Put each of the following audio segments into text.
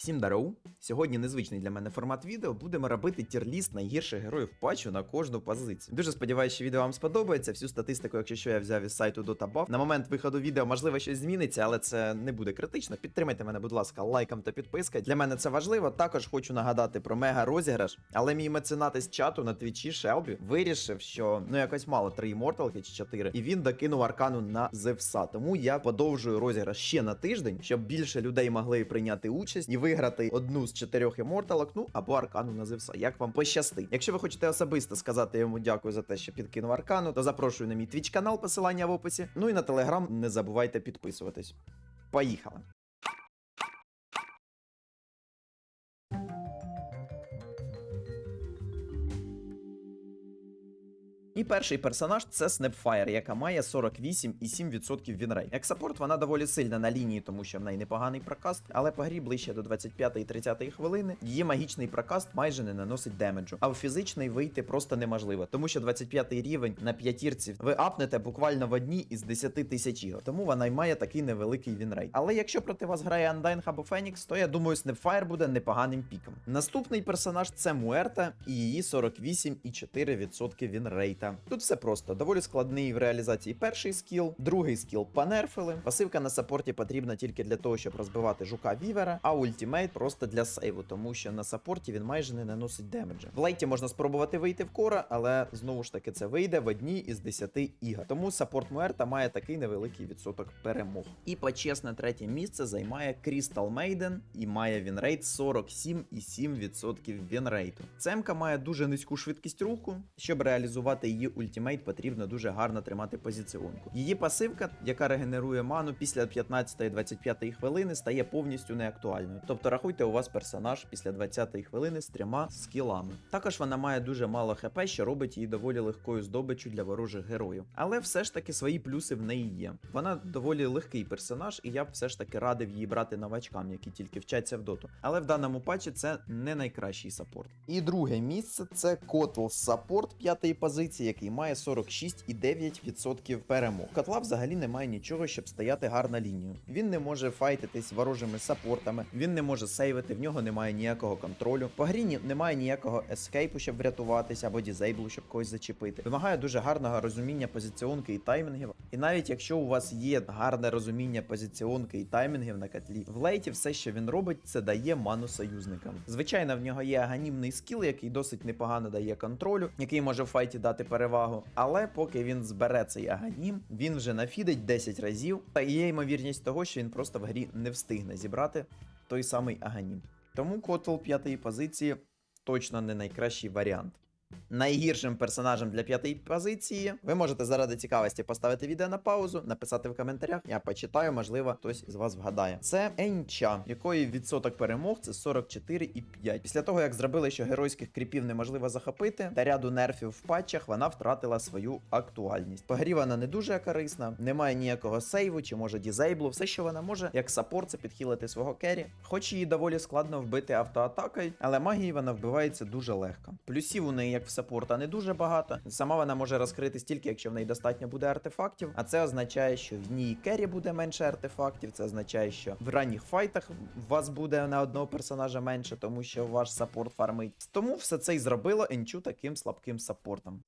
Всім дароу! Сьогодні незвичний для мене формат відео. Будемо робити тір-ліст найгірших героїв патчу на кожну позицію. Дуже сподіваюся, що відео вам сподобається. Всю статистику, якщо що, я взяв із сайту DotaBuff. На момент виходу відео, можливо, щось зміниться, але це не буде критично. Підтримайте мене, будь ласка, лайком та підпискою. Для мене це важливо. Також хочу нагадати про мега розіграш. Але мій меценат із чату на твічі Шелбі вирішив, що ну якось мало три іморталки чи чотири, і він докинув аркану на Зевса. Тому я подовжую розіграш ще на тиждень, щоб більше людей могли прийняти участь і виграти одну з чотирьох іморталок, ну або аркану на Зевса. Як вам пощастить. Якщо ви хочете особисто сказати йому дякую за те, що підкинув аркану, то запрошую на мій твіч канал, посилання в описі. Ну і на телеграм не забувайте підписуватись. Поїхали! І перший персонаж це Snapfire, яка має 48,7% вінрей. Як саппорт вона доволі сильна на лінії, тому що в неї непоганий прокаст, але по грі ближче до 25-30 хвилини її магічний прокаст майже не наносить демеджу, а в фізичний вийти просто неможливо, тому що 25 рівень на п'ятірці ви апнете буквально в одній із 10 тисяч ігор, тому вона й має такий невеликий вінрей. Але якщо проти вас грає Undyne або Фенікс, то я думаю, Snapfire буде непоганим піком. Наступний персонаж це Муерта і її 48,4% вінрейта. Тут все просто, доволі складний в реалізації перший скіл, другий скіл панерфили. Пасивка на саппорті потрібна тільки для того, щоб розбивати жука Вівера, а ультімейт просто для сейву, тому що на саппорті він майже не наносить демеджа. В лейті можна спробувати вийти в кора, але знову ж таки це вийде в одній із 10 ігор. Тому саппорт Муерта має такий невеликий відсоток перемог. І почесне третє місце займає Crystal Maiden і має вінрейт 47,7% вінрейту. Цемка має дуже низьку швидкість руху. Щоб реалізувати її ультімейт, потрібно дуже гарно тримати позиціонку. Її пасивка, яка регенерує ману після 15-25 хвилини, стає повністю неактуальною. Тобто рахуйте, у вас персонаж після 20 хвилини з трьома скілами. Також вона має дуже мало хп, що робить її доволі легкою здобиччю для ворожих героїв. Але все ж таки свої плюси в неї є. Вона доволі легкий персонаж, і я б все ж таки радив її брати новачкам, які тільки вчаться в доту. Але в даному патчі це не найкращий саппорт. І друге місце це Котл саппорт п'ятої позиції, який має 46,9% перемог. Котла взагалі немає нічого, щоб стояти гарно лінію. Він не може файтитись ворожими саппортами, він не може сейвити, в нього немає ніякого контролю. По гріні немає ніякого ескейпу, щоб врятуватися, або дізейблу, щоб когось зачепити. Вимагає дуже гарного розуміння позиціонки і таймінгів. І навіть якщо у вас є гарне розуміння позиціонки і таймінгів на котлі, в лейті все, що він робить, це дає ману союзникам. Звичайно, в нього є аганімний скіл, який досить непогано дає контролю, який може в файті дати перевагу. Але поки він збере цей аганім, він вже нафідить 10 разів, та є ймовірність того, що він просто в грі не встигне зібрати той самий аганім. Тому котл п'ятої позиції точно не найкращий варіант. Найгіршим персонажем для п'ятої позиції ви можете заради цікавості поставити відео на паузу, написати в коментарях. Я почитаю, можливо, хтось із вас вгадає. Це Енча, якої відсоток перемог це 44,5. Після того, як зробили, що геройських кріпів неможливо захопити, та ряду нерфів в патчах вона втратила свою актуальність. По грі вона не дуже корисна, немає ніякого сейву чи може дізейблу. Все, що вона може, як саппорт, це підхилити свого керрі. Хоч її доволі складно вбити автоатакою, але магії вона вбивається дуже легко. Плюсів у неї, як в саппорта, не дуже багато. Сама вона може розкритись тільки, якщо в неї достатньо буде артефактів. А це означає, що в ній керрі буде менше артефактів. Це означає, що в ранніх файтах вас буде на одного персонажа менше, тому що ваш саппорт фармить. Тому все це й зробило Енчу таким слабким саппортом.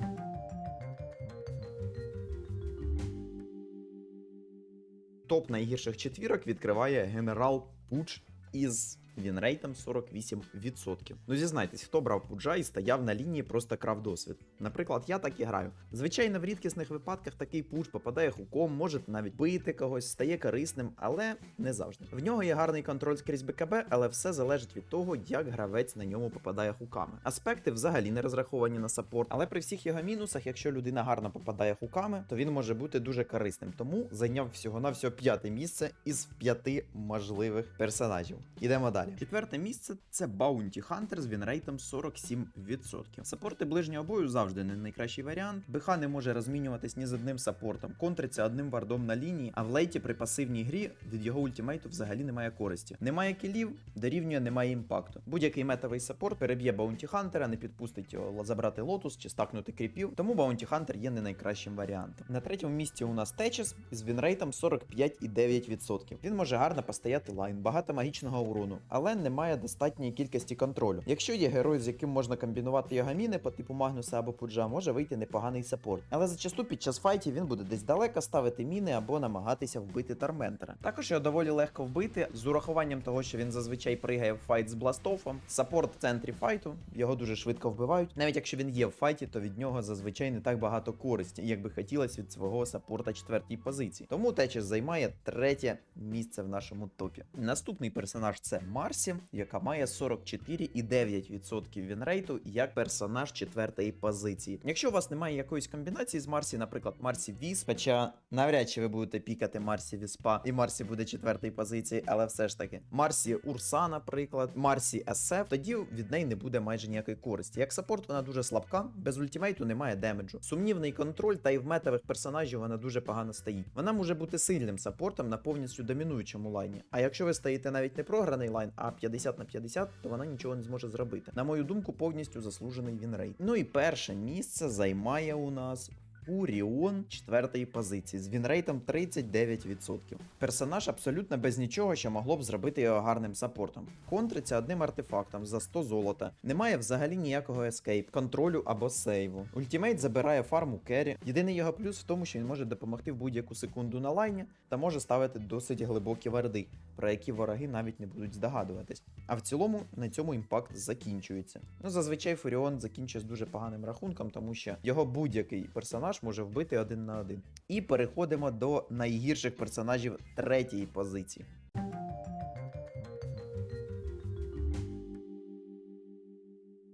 Топ найгірших четвірок відкриває генерал Пуч із вінрейтом 48%. Ну зізнайтесь, хто брав пуджа і стояв на лінії, просто крав досвід. Наприклад, я так і граю. Звичайно, в рідкісних випадках такий пуч попадає хуком, може навіть бити когось, стає корисним, але не завжди. В нього є гарний контроль скрізь БКБ, але все залежить від того, як гравець на ньому попадає хуками. Аспекти взагалі не розраховані на саппорт, але при всіх його мінусах, якщо людина гарно попадає хуками, то він може бути дуже корисним. Тому зайняв всього на всього п'яте місце із п'яти можливих персонажів. Ідемо далі. Четверте місце це Bounty Hunter з вінрейтом 47%. Саппорти ближнього бою завжди не найкращий варіант. БХ не може розмінюватись ні з одним саппортом, контриться одним вардом на лінії, а в лейті при пасивній грі від його ультимейту взагалі немає користі. Немає кілів, дорівнює немає імпакту. Будь-який метовий саппорт переб'є Bounty Hunter, не підпустить його забрати лотус чи стакнути кріпів, тому Bounty Hunter є не найкращим варіантом. На третьому місці у нас Течес з вінрейтом 45,9%. Він може гарно постояти лайн, багато магічного урону, але не має достатньої кількості контролю. Якщо є герой, з яким можна комбінувати його міни по типу Магнуса або Пуджа, може вийти непоганий саппорт. Але зачасту під час файтів він буде десь далеко ставити міни або намагатися вбити Тарментера. Також його доволі легко вбити з урахуванням того, що він зазвичай пригає в файт з Бластофом. Саппорт в центрі файту, його дуже швидко вбивають. Навіть якщо він є в файті, то від нього зазвичай не так багато користі, як би хотілося від свого саппорта четвертій позиції. Тому Течес займає третє місце в нашому топі. Наступний персонаж це Марсі, яка має 44,9% вінрейту як персонаж четвертої позиції. Якщо у вас немає якоїсь комбінації з Марсі, наприклад, Марсі Віс, хоча навряд чи ви будете пікати Марсі Віспа, і Марсі буде четвертої позиції, але все ж таки Марсі Урса, наприклад, Марсі СФ, тоді від неї не буде майже ніякої користі. Як саппорт вона дуже слабка, без ультимейту немає демеджу. Сумнівний контроль, та й в метових персонажів вона дуже погано стоїть. Вона може бути сильним саппортом на повністю домінуючому лайні. А якщо ви стоїте навіть не програний лайн, а 50 на 50, то вона нічого не зможе зробити. На мою думку, повністю заслужений вінрейт. Ну і перше місце займає у нас. Фуріон четвертої позиції з вінрейтом 39%. Персонаж абсолютно без нічого, що могло б зробити його гарним саппортом. Контриться одним артефактом за 100 золота. Немає взагалі ніякого ескейп, контролю або сейву. Ультімейт забирає фарму керрі. Єдиний його плюс в тому, що він може допомогти в будь-яку секунду на лайні та може ставити досить глибокі варди, про які вороги навіть не будуть здогадуватись. А в цілому на цьому імпакт закінчується. Ну зазвичай Фуріон закінчує з дуже поганим рахунком, тому що його будь-який персонаж може вбити один на один. І переходимо до найгірших персонажів третьої позиції.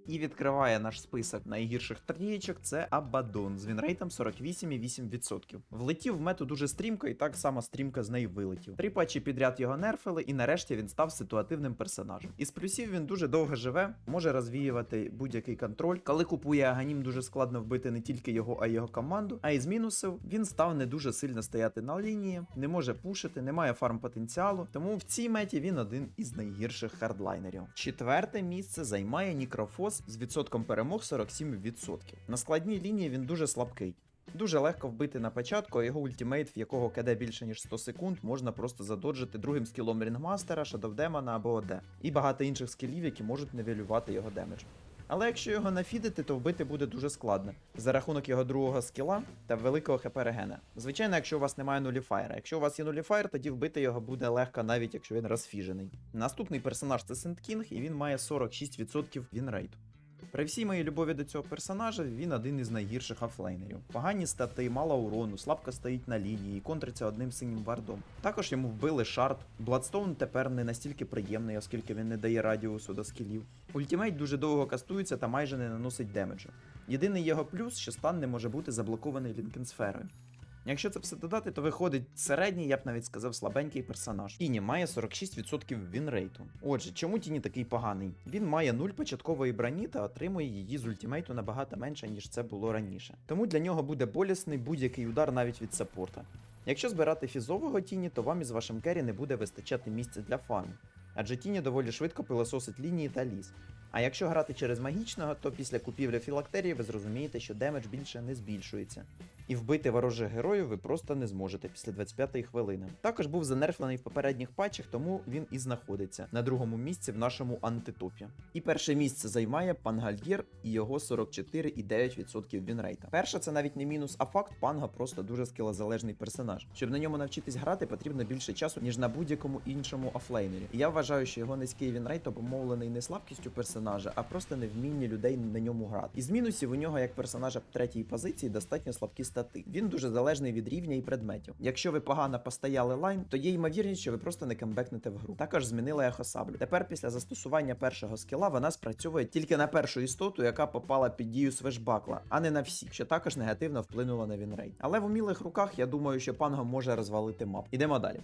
І відкриває наш список найгірших трієчок це Абадон з вінрейтом 48,8%. Влетів в мету дуже стрімко, і так само стрімко з неї вилетів. Три патчі підряд його нерфили, і нарешті він став ситуативним персонажем. Із плюсів він дуже довго живе, може розвіювати будь-який контроль. Коли купує Аганім, дуже складно вбити не тільки його, а й його команду. А із мінусів він став не дуже сильно стояти на лінії, не може пушити, не має фарм потенціалу. Тому в цій меті він один із найгірших хардлайнерів. Четверте місце займає Нікрофос з відсотком перемог 47%. На складній лінії він дуже слабкий. Дуже легко вбити на початку, а його ультимейт, в якого КД більше ніж 100 секунд, можна просто задоджити другим скілом Рінгмастера, Шадовдемона або ОД. І багато інших скілів, які можуть невелювати його демедж. Але якщо його нафідити, то вбити буде дуже складно за рахунок його другого скіла та великого хп регена. Звичайно, якщо у вас немає нуліфайра. Якщо у вас є нуліфайр, тоді вбити його буде легко, навіть якщо він розфіжений. Наступний персонаж це Сент Кінг, і він має 46% вінрейту. При всій моїй любові до цього персонажа він один із найгірших офлейнерів. Погані стати, мало урону, слабко стоїть на лінії і контриться одним синім вардом. Також йому вбили шард. Бладстоун тепер не настільки приємний, оскільки він не дає радіусу до скілів. Ультімейт дуже довго кастується та майже не наносить демеджу. Єдиний його плюс, що стан не може бути заблокований лінкенсферою. Якщо це все додати, то виходить середній, я б навіть сказав, слабенький персонаж. Тіні має 46% вінрейту. Отже, чому Тіні такий поганий? Він має 0 початкової броні та отримує її з ультимейту набагато менше, ніж це було раніше. Тому для нього буде болісний будь-який удар навіть від саппорта. Якщо збирати фізового тіні, то вам із вашим керрі не буде вистачати місця для фарму. Адже тіні доволі швидко пилососить лінії та ліс. А якщо грати через магічного, то після купівлі філактерії ви зрозумієте, що демедж більше не збільшується. І вбити ворожих героїв ви просто не зможете після 25-ї хвилини. Також був занерфлений в попередніх патчах, тому він і знаходиться на другому місці в нашому антитопі. І перше місце займає Пангальєр і його 44,9% вінрейта. Перше, це навіть не мінус, а факт панга просто дуже скілозалежний персонаж. Щоб на ньому навчитись грати, потрібно більше часу, ніж на будь-якому іншому офлейнері. І я вважаю, що його низький вінрейт обумовлений не слабкістю персонажа, а просто невміння людей на ньому грати. Із мінусів у нього як персонажа третьої позиції достатньо слабкі стати. Він дуже залежний від рівня і предметів. Якщо ви погано постояли лайн, то є ймовірність, що ви просто не камбекнете в гру. Також змінила ехосаблю. Тепер після застосування першого скіла вона спрацьовує тільки на першу істоту, яка попала під дію свежбакла, а не на всі, що також негативно вплинуло на вінрейт. Але в умілих руках я думаю, що панго може розвалити мап. Ідемо далі.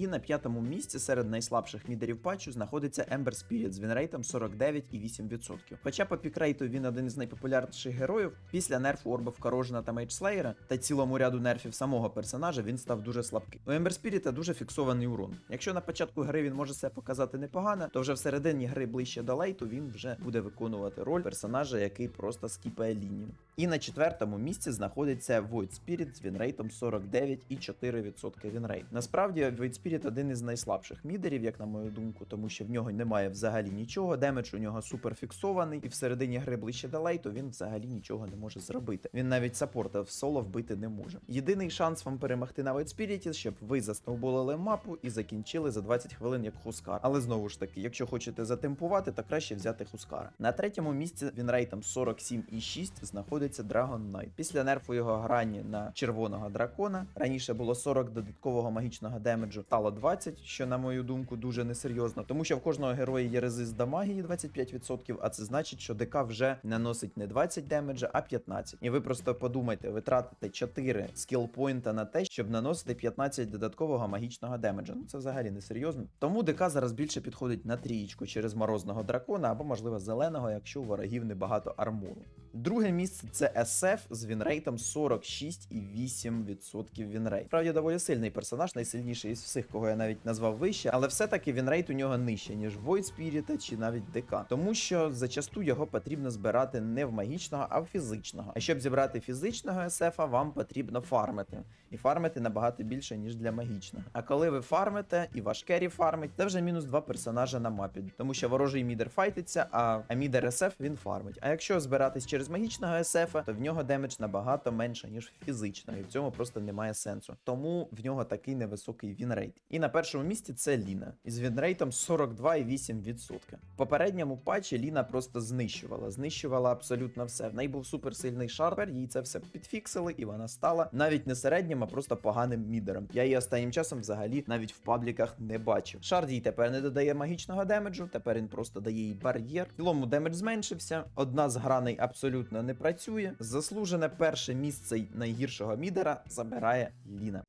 І на п'ятому місці серед найслабших мідерів патчу знаходиться Ember Spirit з вінрейтом 49,8%. Хоча по пікрейту він один із найпопулярніших героїв, після нерфу орбов Корожена та Мейджслеєра та цілому ряду нерфів самого персонажа він став дуже слабкий. У Ember Spirit дуже фіксований урон. Якщо на початку гри він може себе показати непогано, то вже всередині гри ближче до лейту він вже буде виконувати роль персонажа, який просто скіпає лінію. І на четвертому місці знаходиться Void Spirit з вінрейтом 49,4% вінрейт. Насправді Void Spirit один із найслабших мідерів, як на мою думку, тому що в нього немає взагалі нічого. Демедж у нього супер фіксований, і всередині гри ближче до лейту він взагалі нічого не може зробити. Він навіть саппорта в соло вбити не може. Єдиний шанс вам перемогти на Void Spirit, щоб ви засноуболили мапу і закінчили за 20 хвилин як Хускар. Але знову ж таки, якщо хочете затемпувати, то краще взяти Хускара. На третьому місці він рейтом 47,6 знаходиться Dragon Knight. Після нерфу його грані на червоного дракона. Раніше було 40 додаткового магічного демеджу, стало 20, що на мою думку дуже несерйозно, тому що в кожного героя є резист до магії 25%, а це значить, що ДК вже наносить не 20 демеджа, а 15. І ви просто подумайте, ви тратите 4 скілпойнта на те, щоб наносити 15 додаткового магічного демеджа. Ну це взагалі не серйозно. Тому ДК зараз більше підходить на трієчку через морозного дракона або, можливо, зеленого, якщо у ворогів небагато армуру. Друге місце це SF з вінрейтом 46,8% вінрейт. Справді доволі сильний персонаж, найсильніший із всіх, кого я навіть назвав вище, але все-таки вінрейт у нього нижче, ніж Void Spirit чи навіть ДК. Тому що зачасту його потрібно збирати не в магічного, а в фізичного. А щоб зібрати фізичного SF, вам потрібно фармити. І фармити набагато більше, ніж для магічного. А коли ви фармите і ваш керрі фармить, це вже мінус два персонажа на мапі. Тому що ворожий мідер файтиться, а, а мідер SF він фармить. А якщо збиратись через магічного SF, то в нього демедж набагато менше, ніж фізичного, і в цьому просто немає сенсу. Тому в нього такий невисокий вінрейт. І на першому місці це Ліна із вінрейтом 42,8%. В попередньому патчі Ліна просто знищувала, знищувала абсолютно все. В неї був суперсильний шарпер, їй це все підфіксили, і вона стала навіть не середнім, а просто поганим мідером. Я її останнім часом взагалі навіть в пабліках не бачив. Шард їй тепер не додає магічного демеджу, тепер він просто дає їй бар'єр. В цілому демедж зменшився. Одна з граней абсолютно не працює. Заслужене перше місце найгіршого мідера забирає Ліна.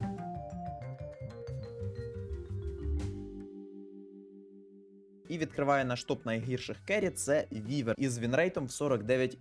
І відкриває наш топ найгірших керрі це Вівер із вінрейтом в 49%.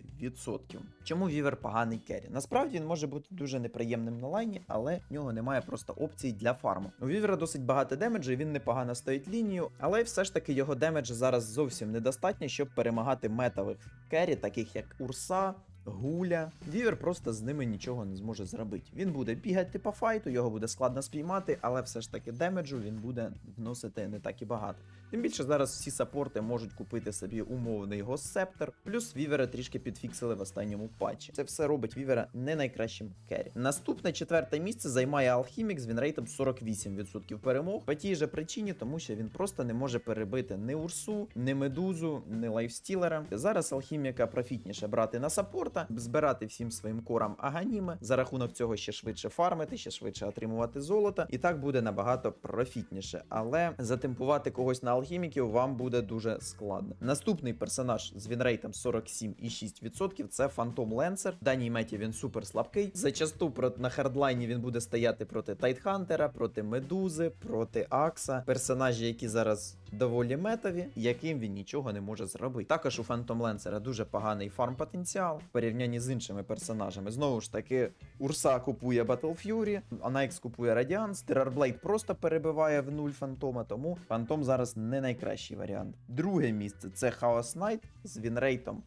Чому Вівер поганий керрі? Насправді він може бути дуже неприємним на лайні, але в нього немає просто опцій для фарму. У Вівера досить багато демеджу, він непогано стоїть лінію, але все ж таки його демедж зараз зовсім недостатньо, щоб перемагати метових керрі, таких як Урса. Гуля, Вівер просто з ними нічого не зможе зробити. Він буде бігати по файту, його буде складно спіймати, але все ж таки демеджу він буде вносити не так і багато. Тим більше зараз всі саппорти можуть купити собі умовний госсептор, плюс Вівера трішки підфіксили в останньому патчі. Це все робить Вівера не найкращим керрі. Наступне четверте місце займає Алхімік з вінрейтом 48% перемог. По тій же причині, тому що він просто не може перебити ні Урсу, ні Медузу, ні Лайфстілера. Зараз Алхіміка профітніше брати на саппорта, збирати всім своїм корам аганіми, за рахунок цього ще швидше фармити, ще швидше отримувати золото, і так буде набагато профітніше. Але затемпувати когось на алхіміків вам буде дуже складно. Наступний персонаж з вінрейтом 47,6% це Фантом Ленсер. В даній меті він супер слабкий. Зачасту на хардлайні він буде стояти проти Тайтхантера, проти Медузи, проти Акса. Персонажі, які зараз доволі метові, яким він нічого не може зробити. Також у Фантом Ленсера дуже поганий фарм потенціал в порівнянні з іншими персонажами. Знову ж таки, Урса купує Battle Fury, Анайкс купує Радіанс, Террорблейд просто перебиває в нуль Фантома, тому Фантом зараз не найкращий варіант. Друге місце це Хаос Найт з вінрейтом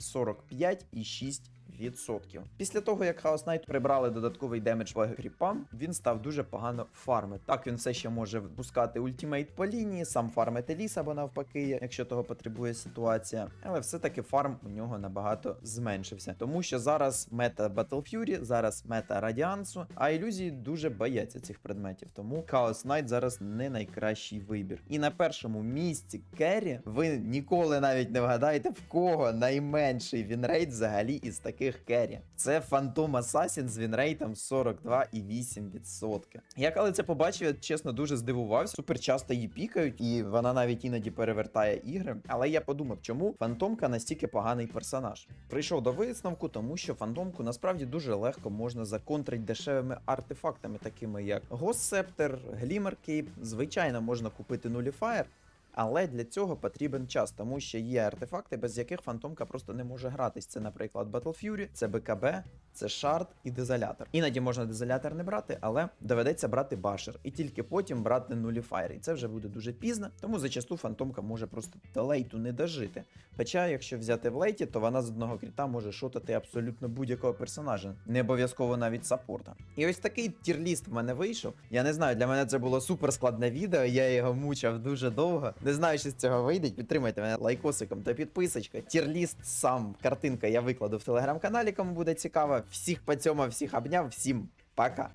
45,6%. Відсотків. Після того, як Хаос Найт прибрали додатковий демедж кріпам, він став дуже погано фармити. Так він все ще може впускати ультімейт по лінії, сам фармити ліс або навпаки, якщо того потребує ситуація. Але все-таки фарм у нього набагато зменшився. Тому що зараз мета Battle Fury, зараз мета Радіансу, а ілюзії дуже бояться цих предметів. Тому Хаос Найт зараз не найкращий вибір. І на першому місці Керрі ви ніколи навіть не вгадаєте, в кого найменший вінрейт взагалі із таких керрі. Це Phantom Assassin з вінрейтом 42,8%. Я коли це побачив, я чесно дуже здивувався. Супер часто її пікають, і вона навіть іноді перевертає ігри. Але я подумав, чому фантомка настільки поганий персонаж. Прийшов до висновку, тому що фантомку насправді дуже легко можна законтрити дешевими артефактами, такими як Госсептер, Глімер Кейп. Звичайно, можна купити нуліфаєр. Але для цього потрібен час, тому що є артефакти, без яких фантомка просто не може гратись. Це, наприклад, Battle Fury, це БКБ, це шард і дезолятор. Іноді можна дезолятор не брати, але доведеться брати башер, і тільки потім брати нуліфайр. І це вже буде дуже пізно, тому зачасту фантомка може просто до лейту не дожити. Хоча, якщо взяти в лейті, то вона з одного кріта може шотати абсолютно будь-якого персонажа, не обов'язково навіть саппорта. І ось такий тірліст в мене вийшов. Я не знаю, для мене це було супер складне відео. Я його мучав дуже довго. Не знаю, що з цього вийде. Підтримайте мене лайкосиком та підписочкою. Тірліст сам картинка я викладу в телеграм-каналі, кому буде цікаво. Всіх по цьому, всіх обняв, всім пока.